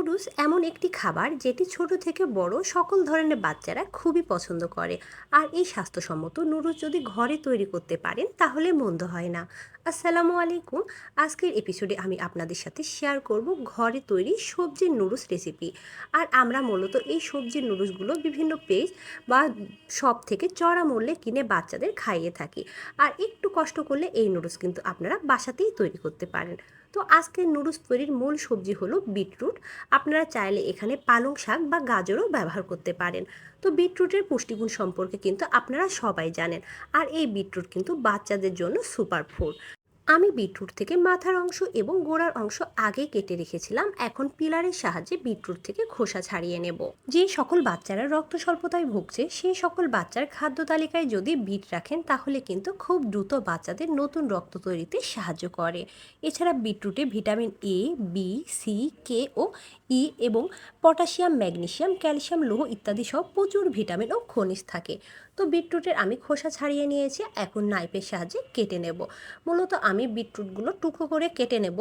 Noodles এমন একটি খাবার যেটি ছোট থেকে বড় সকল ধরনের বাচ্চারা খুবই পছন্দ করে। আর এই স্বাস্থ্যসম্মত নুডলস যদি ঘরে তৈরি করতে পারেন, তাহলে মন্দ হয় না। আসসালামু আলাইকুম। আজকের এপিসোডে আমি আপনাদের সাথে শেয়ার করব ঘরে তৈরি সবজির নুডলস রেসিপি আর আমরা মূলত এই সবজির নুডলসগুলো বিভিন্ন পেজ বা শপ থেকে চড়া মূল্যে কিনে বাচ্চাদের খাইয়ে থাকি। আর একটু কষ্ট করলে এই নুডলস কিন্তু আপনারা বাসাতেই তৈরি করতে পারেন। তো আজকের নুডলস তৈরির মূল সবজি হলো বিটরুট। আপনারা চাইলে এখানে পালং শাক বা গাজরও ব্যবহার করতে পারেন। তো বিটরুটের পুষ্টিগুণ সম্পর্কে কিন্তু আপনারা সবাই জানেন। আর এই বিটরুট কিন্তু বাচ্চাদের জন্য সুপার ফুড আমি বিটরুট থেকে মাথার অংশ এবং গোড়ার অংশ আগে কেটে রেখেছিলাম, এখন পিলারের সাহায্যে বিটরুট থেকে খোসা ছাড়িয়ে নেব। যে সকল বাচ্চারা রক্ত স্বল্পতায় ভুগছে সেই সকল বাচ্চার খাদ্য তালিকায় যদি বিট রাখেন, তাহলে কিন্তু খুব দ্রুত বাচ্চাদের নতুন রক্ত তৈরিতে সাহায্য করে। এছাড়া বিটরুটে vitamin A B C K O E এবং পটাশিয়াম ম্যাগনেসিয়াম ক্যালসিয়াম, লৌহ ইত্যাদি সব প্রচুর ভিটামিন ও খনিজ থাকে। তো বিটরুটের আমি খোসা ছাড়িয়ে নিয়েছি, এখন নাইফের সাহায্যে কেটে নেব। মূলত আমি বিটরুটগুলো টুকরো করে কেটে নেব।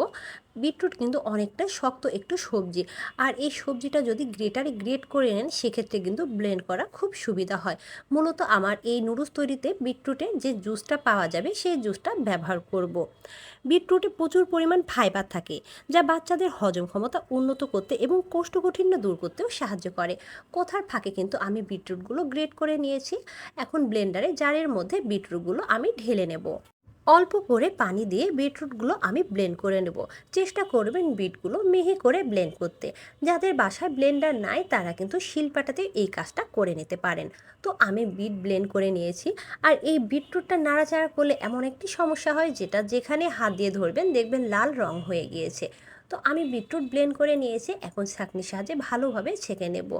বিটরুট কিন্তু অনেকটা শক্ত একটু সবজি। আর এই সবজিটা যদি গ্রেটারে গ্রেট করে নেন, সেক্ষেত্রে কিন্তু ব্লেন্ড করা খুব সুবিধা হয়। মূলত আমার এই নুডলস তৈরিতে বিটরুটের যে জুসটা পাওয়া যাবে, সেই জুসটা ব্যবহার করব। বিটরুটে প্রচুর পরিমাণ ফাইবার থাকে, যা বাচ্চাদের হজম ক্ষমতা উন্নত করতে এবং কোষ্ঠকাঠিন্য দূর করতেও সাহায্য করে। কোথার ফাঁকে কিন্তু আমি বিটরুটগুলো গ্রেট করে নিয়েছি। এখন ব্লেন্ডারে জারের মধ্যে বিটরুটগুলো আমি ঢেলে নেব। অল্প করে পানি দিয়ে বিটরুটগুলো আমি ব্লেন্ড করে নেব। চেষ্টা করবেন বিটগুলো মিহি করে ব্লেন্ড করতে। যাদের বাসায় ব্লেন্ডার নাই, তারা কিন্তু শিলপাটাতে এই কাজটা করে নিতে পারেন। তো আমি বিট ব্লেন্ড করে নিয়েছি। আর এই বিটরুটটা নাড়াচাড়া করলে এমন একটি সমস্যা হয়, যেটা যেখানে হাত দিয়ে ধরবেন, দেখবেন লাল রং হয়ে গিয়েছে। তো আমি বিটরুট ব্লেন্ড করে নিয়েছি, এখন ছাঁকনির সাহায্যে ভালোভাবে ছেঁকে নেব।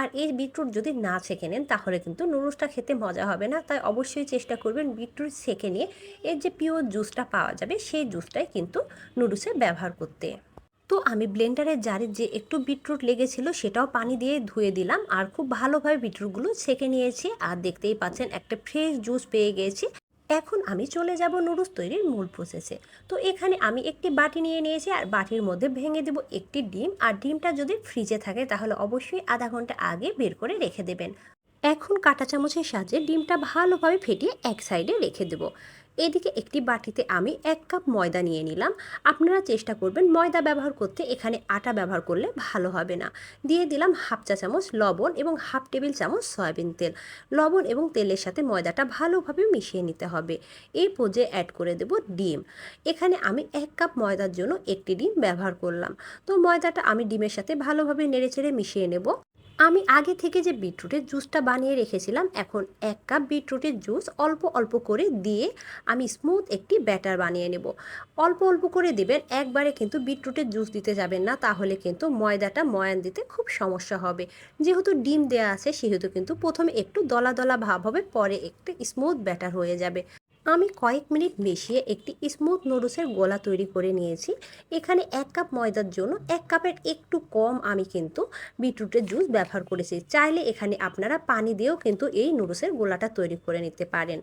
আর এই বিটরুট যদি না ছেঁকে নেন, তাহলে কিন্তু নুডলসটা খেতে মজা হবে না। তাই অবশ্যই চেষ্টা করবেন বিটরুট ছেঁকে নিয়ে। এর যে পিওর জুসটা পাওয়া যাবে, সেই জুসটাই কিন্তু নুডলসে ব্যবহার করতে। তো আমি ব্লেন্ডারের জারে যে একটু বিটরুট লেগেছিল, সেটাও পানি দিয়ে ধুয়ে দিলাম। আর খুব ভালোভাবে বিটরুটগুলো ছেঁকে নিয়েছি। আর দেখতেই পাচ্ছেন, একটা ফ্রেশ জুস পেয়ে গিয়েছি এখন আমি চলে যাব নুডলস তৈরির মূল প্রসেসে তো এখানে আমি একটি বাটি নিয়ে নিয়েছি আর বাটির মধ্যে ভেঙে দেব একটি ডিম। আর ডিমটা যদি ফ্রিজে থাকে তাহলে অবশ্যই আধা ঘণ্টা আগে বের করে রেখে দেবেন। এখন কাঁটা চামচের সাহায্যে ডিমটা ভালোভাবে ফেটিয়ে এক সাইডে রেখে দেবো। এদিকে একটি বাটিতে আমি এক কাপ ময়দা নিয়ে নিলাম। আপনারা চেষ্টা করবেন ময়দা ব্যবহার করতে, এখানে আটা ব্যবহার করলে ভালো হবে না। দিয়ে দিলাম হাফ চা চামচ লবণ এবং হাফ টেবিল চামচ সয়াবিন তেল। লবণ এবং তেলের সাথে ময়দাটা ভালোভাবে মিশিয়ে নিতে হবে। এই পর্যায়ে অ্যাড করে দেব ডিম। এখানে আমি এক কাপ ময়দার জন্য একটি ডিম ব্যবহার করলাম। তো ময়দাটা আমি ডিমের সাথে ভালোভাবে নেড়েচেড়ে মিশিয়ে নেব। আমি আগে থেকে যে বিটরুটের জুসটা বানিয়ে রেখেছিলাম, এখন এক কাপ বিটরুটের জুস অল্প অল্প করে দিয়ে আমি স্মুথ একটি ব্যাটার বানিয়ে নেব। অল্প অল্প করে দিবেন, একবারে কিন্তু বিটরুটের জুস দিতে যাবেন না, তাহলে কিন্তু ময়দাটা ময়ান দিতে খুব সমস্যা হবে। যেহেতু ডিম দেওয়া আছে, সেহেতু কিন্তু প্রথমে একটু দলা দলা ভাব হবে, পরে একটু স্মুথ ব্যাটার হয়ে যাবে। আমি কয়েক মিনিট মিশিয়ে একটি স্মুথ নুডলসের গোলা তৈরি করে নিয়েছি। এখানে এক কাপ ময়দার জন্য এক কাপের একটু কম আমি কিন্তু বিটরুটের জুস ব্যবহার করেছি। চাইলে এখানে আপনারা পানি দিয়েও কিন্তু এই নুডলসের গোলাটা তৈরি করে নিতে পারেন।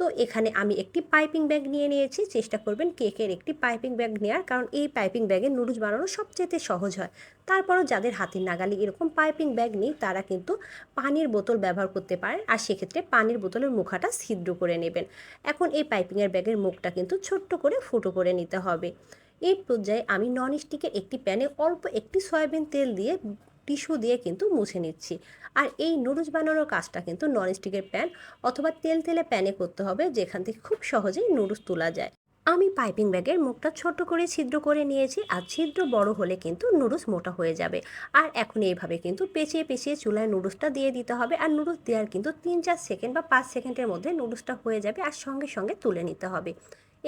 তো এখানে আমি একটি পাইপিং ব্যাগ নিয়ে নিয়েছি। চেষ্টা করবেন কেকের একটি পাইপিং ব্যাগ নেওয়ার কারণ এই পাইপিং ব্যাগে নুডলস বানানো সবচেয়ে সহজ হয়। তারপরও যাদের হাতের নাগালে এরকম পাইপিং ব্যাগ নেই, তারা কিন্তু পানির বোতল ব্যবহার করতে পারেন। আর সেক্ষেত্রে পানির বোতলের মুখাটা ছিদ্র করে নেবেন। এখন এই পাইপিংয়ের ব্যাগের মুখটা কিন্তু ছোট্ট করে ফুটো করে নিতে হবে। এই পর্যায়ে আমি নন স্টিকের একটি প্যানে অল্প একটি সয়াবিন তেল দিয়ে টিস্যু দিয়ে কিন্তু মুছে নিচ্ছি। আর এই নুডলস বানানোর কাজটা কিন্তু ননস্টিকের প্যান অথবা তেল তেলে প্যানে করতে হবে, যেখান থেকে খুব সহজেই নুডলস তোলা যায়। আমি পাইপিং ব্যাগের মুখটা ছোট করে ছিদ্র করে নিয়েছি, আর ছিদ্র বড় হলে কিন্তু নুডলস মোটা হয়ে যাবে। আর এখন এইভাবে কিন্তু পেঁচিয়ে পেঁচিয়ে চুলায় নুডলসটা দিয়ে দিতে হবে, আর নুডলস দেওয়ার কিন্তু তিন চার সেকেন্ড বা পাঁচ সেকেন্ডের মধ্যে নুডলসটা হয়ে যাবে, আর সঙ্গে সঙ্গে তুলে নিতে হবে।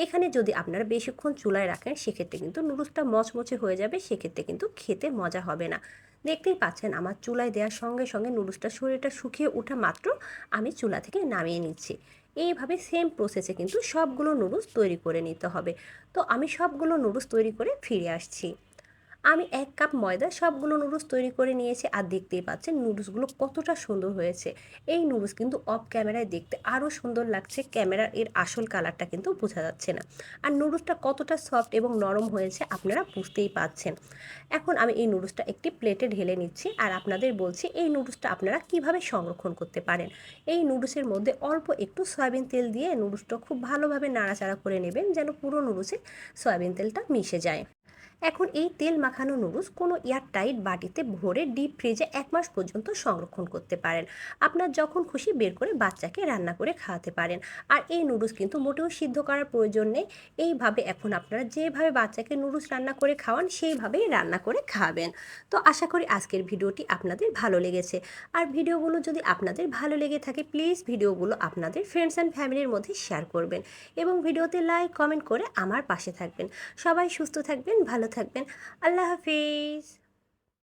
এখানে যদি আপনারা বেশিক্ষণ চুলায় রাখেন, সেক্ষেত্রে কিন্তু নুডলসটা মচমচে হয়ে যাবে, সেক্ষেত্রে কিন্তু খেতে মজা হবে না। দেখতেই পাচ্ছেন আমার চুলায় দেওয়ার সঙ্গে সঙ্গে নুডলসটা শরীরটা শুকিয়ে ওঠা মাত্র আমি চুলা থেকে নামিয়ে নিচ্ছি। এইভাবে সেম প্রসেসে কিন্তু সবগুলো নুডলস তৈরি করে নিতে হবে। তো আমি সবগুলো নুডলস তৈরি করে ফিরে আসছি। আমি এক কাপ ময়দা সবগুলো নুডলস তৈরি করে নিয়েছি আর দেখতেই পাচ্ছেন নুডলসগুলো কতটা সুন্দর হয়েছে। এই নুডলস কিন্তু অফ ক্যামেরায় দেখতে আরও সুন্দর লাগছে ক্যামেরার এর আসল কালারটা কিন্তু বোঝা যাচ্ছে না। আর নুডলসটা কতটা সফট এবং নরম হয়েছে আপনারা বুঝতেই পাচ্ছেন। এখন আমি এই নুডলসটা একটি প্লেটে ঢেলে নিচ্ছি আর আপনাদের বলছি এই নুডলসটা আপনারা কীভাবে সংরক্ষণ করতে পারেন। এই নুডলসের মধ্যে অল্প একটু সয়াবিন তেল দিয়ে নুডলসটা খুব ভালোভাবে নাড়াচাড়া করে নেবেন যেন পুরো নুডলসে সয়াবিন তেলটা মিশে যায়। এখন এই তেল মাখানো নুডলস কোনো এয়ারটাইট বাটিতে ভরে ডিপ ফ্রিজে এক মাস পর্যন্ত সংরক্ষণ করতে পারেন। আপনার যখন খুশি বের করে বাচ্চাকে রান্না করে খাওয়াতে পারেন। আর এই নুডলস কিন্তু মোটেও সিদ্ধ করার প্রয়োজন নেই। এইভাবে এখন আপনারা যেভাবে বাচ্চাকে নুডলস রান্না করে খাওয়ান, সেইভাবেই রান্না করে খাবেন। তো আশা করি আজকের ভিডিওটি আপনাদের ভালো লেগেছে। আর ভিডিওগুলো যদি আপনাদের ভালো লেগে থাকে, প্লিজ ভিডিওগুলো আপনাদের ফ্রেন্ডস অ্যান্ড ফ্যামিলির মধ্যে শেয়ার করবেন। এবং ভিডিওতে লাইক কমেন্ট করে আমার পাশে থাকবেন। সবাই সুস্থ থাকবেন, ভালো থাকবেন। আল্লাহ হাফিজ।